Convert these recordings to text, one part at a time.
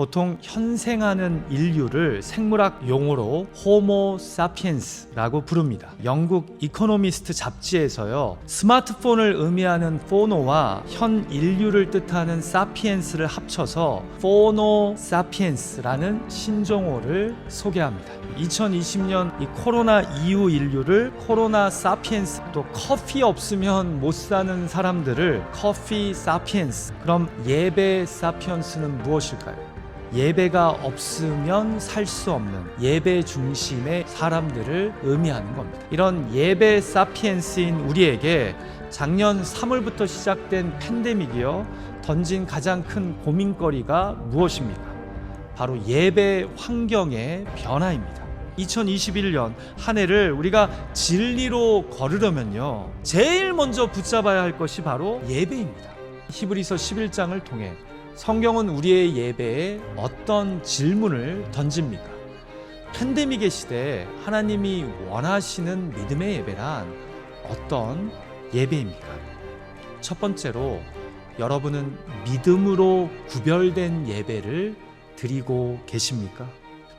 보통 현생하는 인류를 생물학 용어로 호모 사피엔스라고 부릅니다. 영국 이코노미스트 잡지에서요. 스마트폰을 의미하는 포노와 현 인류를 뜻하는 사피엔스를 합쳐서 포노 사피엔스라는 신종어를 소개합니다. 2020년 이 코로나 이후 인류를 코로나 사피엔스 또 커피 없으면 못 사는 사람들을 커피 사피엔스 그럼 예배 사피엔스는 무엇일까요? 예배가 없으면 살 수 없는 예배 중심의 사람들을 의미하는 겁니다. 이런 예배 사피엔스인 우리에게 작년 3월부터 시작된 팬데믹이요 던진 가장 큰 고민거리가 무엇입니까? 바로 예배 환경의 변화입니다. 2021년 한 해를 우리가 진리로 걸으려면요. 제일 먼저 붙잡아야 할 것이 바로 예배입니다. 히브리서 11장을 통해 성경은 우리의 예배에 어떤 질문을 던집니까? 팬데믹의 시대에 하나님이 원하시는 믿음의 예배란 어떤 예배입니까? 첫 번째로 여러분은 믿음으로 구별된 예배를 드리고 계십니까?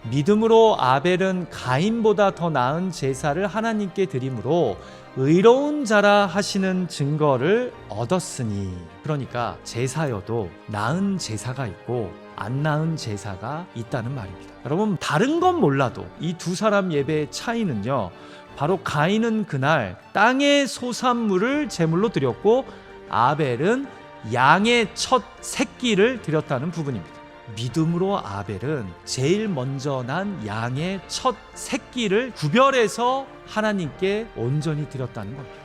믿음으로 아벨은 가인보다 더 나은 제사를 하나님께 드림으로 의로운 자라 하시는 증거를 얻었으니 그러니까 제사여도 나은 제사가 있고 안 나은 제사가 있다는 말입니다. 여러분 다른 건 몰라도 이 두 사람 예배의 차이는요. 바로 가인은 그날 땅의 소산물을 제물로 드렸고 아벨은 양의 첫 새끼를 드렸다는 부분입니다. 믿음으로 아벨은 제일 먼저 난 양의 첫 새끼를 구별해서 하나님께 온전히 드렸다는 겁니다.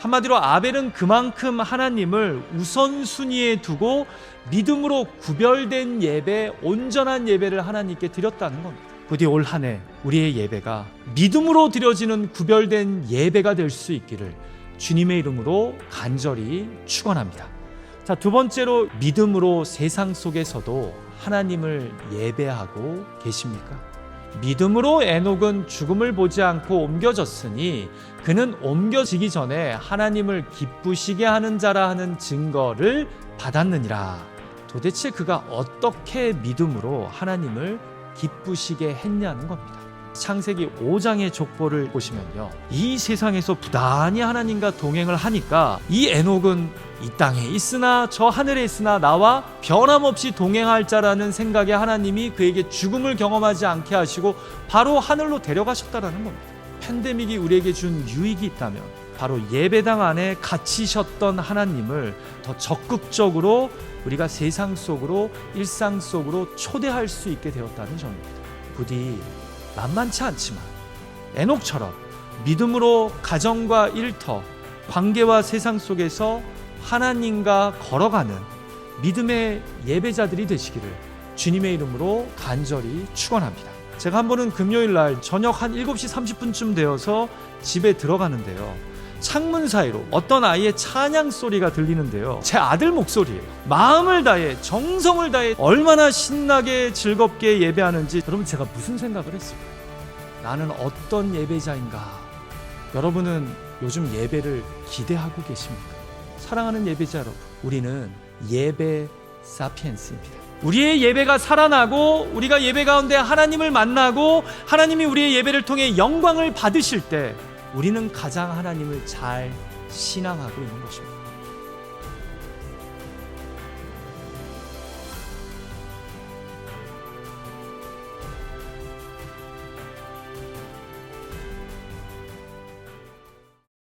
한마디로 아벨은 그만큼 하나님을 우선순위에 두고 믿음으로 구별된 예배, 온전한 예배를 하나님께 드렸다는 겁니다. 부디 올 한 해 우리의 예배가 믿음으로 드려지는 구별된 예배가 될 수 있기를 주님의 이름으로 간절히 축원합니다. 자, 두 번째로 믿음으로 세상 속에서도 하나님을 예배하고 계십니까? 믿음으로 에녹은 죽음을 보지 않고 옮겨졌으니 그는 옮겨지기 전에 하나님을 기쁘시게 하는 자라 하는 증거를 받았느니라. 도대체 그가 어떻게 믿음으로 하나님을 기쁘시게 했냐는 겁니다. 창세기 5장의 족보를 보시면요. 이 세상에서 부단히 하나님과 동행을 하니까 이 에녹은 이 땅에 있으나 저 하늘에 있으나 나와 변함없이 동행할 자라는 생각에 하나님이 그에게 죽음을 경험하지 않게 하시고 바로 하늘로 데려가셨다라는 겁니다. 팬데믹이 우리에게 준 유익이 있다면 바로 예배당 안에 갇히셨던 하나님을 더 적극적으로 우리가 세상 속으로 일상 속으로 초대할 수 있게 되었다는 점입니다. 부디 만만치 않지만 에녹처럼 믿음으로 가정과 일터, 관계와 세상 속에서 하나님과 걸어가는 믿음의 예배자들이 되시기를 주님의 이름으로 간절히 축원합니다. 제가 한 번은 금요일 날 저녁 한 7시 30분쯤 되어서 집에 들어가는데요. 창문 사이로 어떤 아이의 찬양 소리가 들리는데요. 제 아들 목소리예요. 마음을 다해 정성을 다해 얼마나 신나게 즐겁게 예배하는지 여러분 제가 무슨 생각을 했을까요? 나는 어떤 예배자인가? 여러분은 요즘 예배를 기대하고 계십니까? 사랑하는 예배자 여러분, 우리는 예배 사피엔스입니다. 우리의 예배가 살아나고 우리가 예배 가운데 하나님을 만나고 하나님이 우리의 예배를 통해 영광을 받으실 때 우리는 가장 하나님을 잘 신앙하고 있는 것입니다.